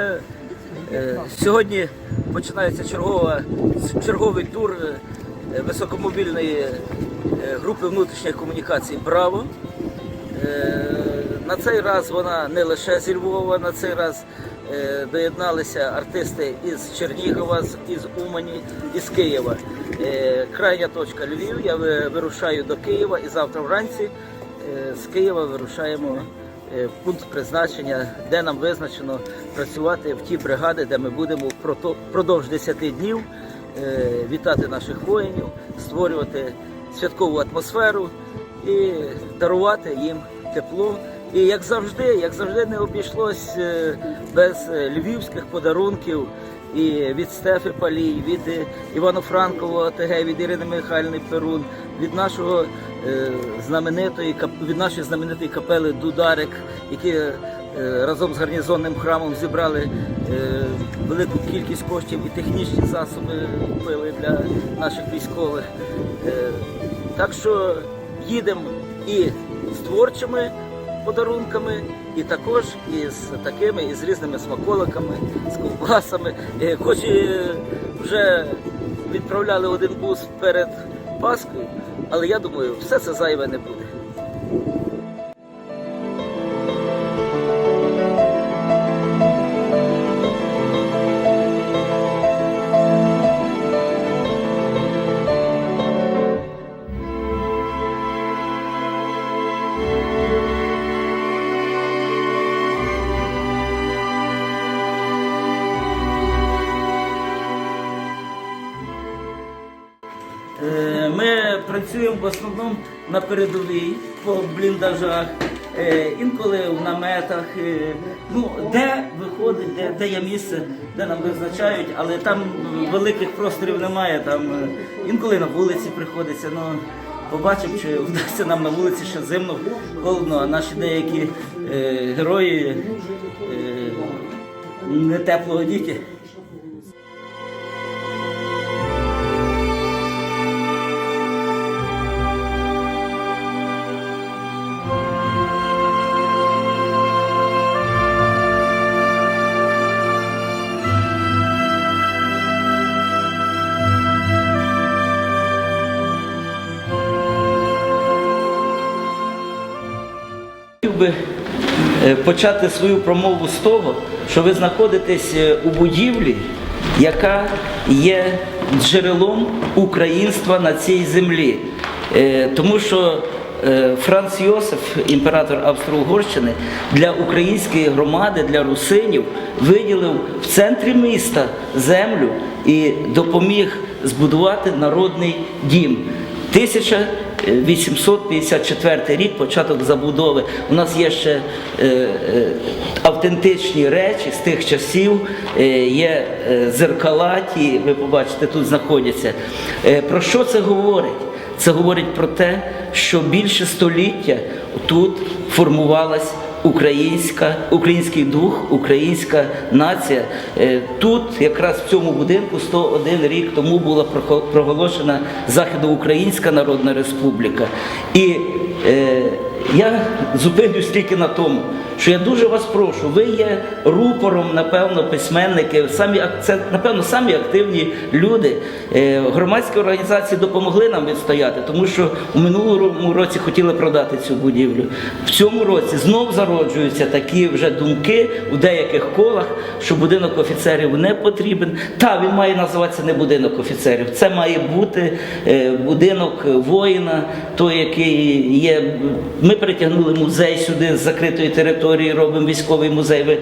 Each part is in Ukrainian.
Це е, сьогодні починається чергова, черговий тур е, високомобільної е, групи внутрішньої комунікації Браво. Е, На цей раз вона не лише зі Львова, на цей раз е, доєдналися артисти із Чернігова, із Умані, із Києва. Е, Крайня точка Львів. Я вирушаю до Києва і завтра вранці е, з Києва вирушаємо е, пункт призначення, де нам визначено працювати в ті бригади, де ми будемо впродовж 10 днів е, вітати наших воїнів, створювати святкову атмосферу і дарувати їм тепло. І як завжди, як завжди, не обійшлось е, без е, львівських подарунків і від Стефи Палій, від е, Івано-Франкового ОТГ, від Ірини Михайлівни Перун, від нашого е, знаменитої від нашої знаменитої капели Дударик, які е, разом з гарнізонним храмом зібрали е, велику кількість коштів і технічні засоби купили для наших військових. Так що їдемо і з творчими подарунками, і також із такими, із різними смаколиками, з ковбасами. Хоч і вже відправляли один бус перед Паскою, але я думаю, все це зайве не буде. Ми працюємо в основному на передовій по бліндажах, е, інколи в наметах. е, Ну, де виходить, де, де є місце, де нам визначають, але там великих просторів немає. Там е, інколи на вулиці приходиться. Ну, побачимо, чи вдасться нам на вулиці ще зимно, холодно, а наші деякі е, герої е, не теплого діти. Би е, почати свою промову з того, що ви знаходитесь е, у будівлі, яка є джерелом українства на цій землі. Е, Тому що Франц Йосиф, імператор Австро-Угорщини, для української громади, для русинів виділив в центрі міста землю і допоміг збудувати народний дім. 1854 рік, початок забудови. У нас є ще е, е, автентичні речі з тих часів, е, є зеркала, ті, ви побачите, тут знаходяться. Про що це говорить? Це говорить про те, що більше століття тут формувалась українська, український дух, українська нація. Е, Тут, якраз в цьому будинку, 101 рік тому була проголошена Західноукраїнська Народна Республіка. І е, я зупинюсь тільки на тому, що я дуже вас прошу, ви є рупором, напевно, письменники, самі, це, напевно, самі активні люди. Е, Громадські організації допомогли нам відстояти, тому що у минулому році хотіли продати цю будівлю. В цьому році знов зароджуються такі вже думки у деяких колах, що будинок офіцерів не потрібен. Та він має називатися не будинок офіцерів. Це має бути е, будинок воїна, той, який є. Ми перетягнули музей сюди з закритої території, робимо військовий музей. Ви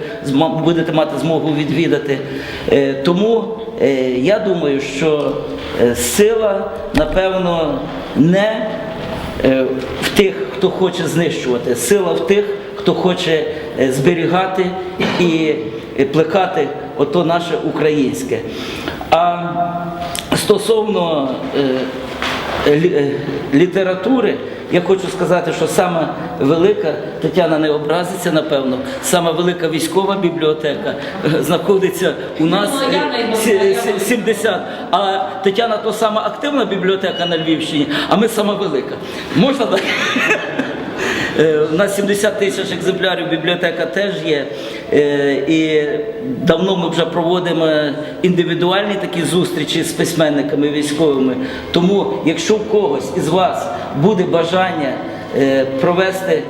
будете мати змогу відвідати. Е, Тому е, я думаю, що е, сила, напевно, не в тих, хто хоче знищувати, сила в тих, хто хоче зберігати і плекати ото наше українське. А стосовно лі- літератури, я хочу сказати, що саме велика, Тетяна не образиться, напевно, саме велика військова бібліотека е, знаходиться у нас Ну, я не е. 70. А Тетяна то сама активна бібліотека на Львівщині, а ми сама велика. Можна так? Е, У нас 70 тисяч екземплярів бібліотека теж є. Е, І давно ми вже проводимо індивідуальні такі зустрічі з письменниками військовими. Тому, якщо в когось із вас буде бажання е, провести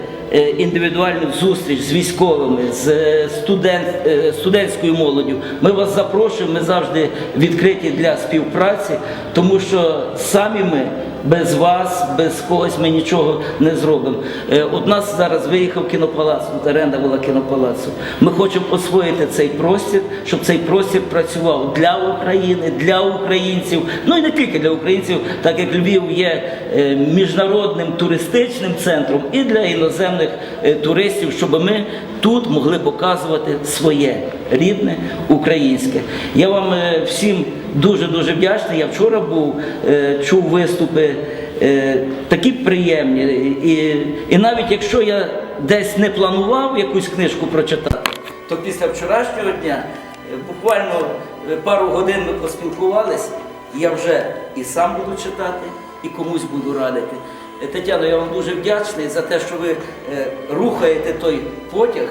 індивідуальну зустріч з військовими, з е, студент, е, студентською молоддю. Ми вас запрошуємо, ми завжди відкриті для співпраці, тому що самі ми без вас, без когось ми нічого не зробимо. Е, От нас зараз виїхав кінопалац, оренда була кінопалацу. Ми хочемо освоїти цей простір, щоб цей простір працював для України, для українців, ну і не тільки для українців, так як Львів є е, міжнародним туристичним центром і для іноземних е, туристів, щоб ми тут могли показувати своє рідне українське. Я вам е, всім дуже дуже вдячний. Я вчора був, е, чув виступи такі приємні. І, і навіть якщо я десь не планував якусь книжку прочитати, то після вчорашнього дня буквально пару годин ми поспілкувалися, я вже і сам буду читати, і комусь буду радити. Е, Тетяно, я вам дуже вдячний за те, що ви е, рухаєте той потяг.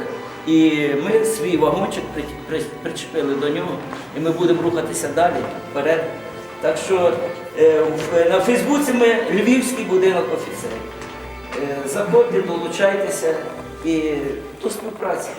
І ми свій вагончик при- при- причепили до нього, і ми будемо рухатися далі вперед. Так що е, на Фейсбуці ми Львівський будинок офіцерів. Заходьте, долучайтеся і до співпраці.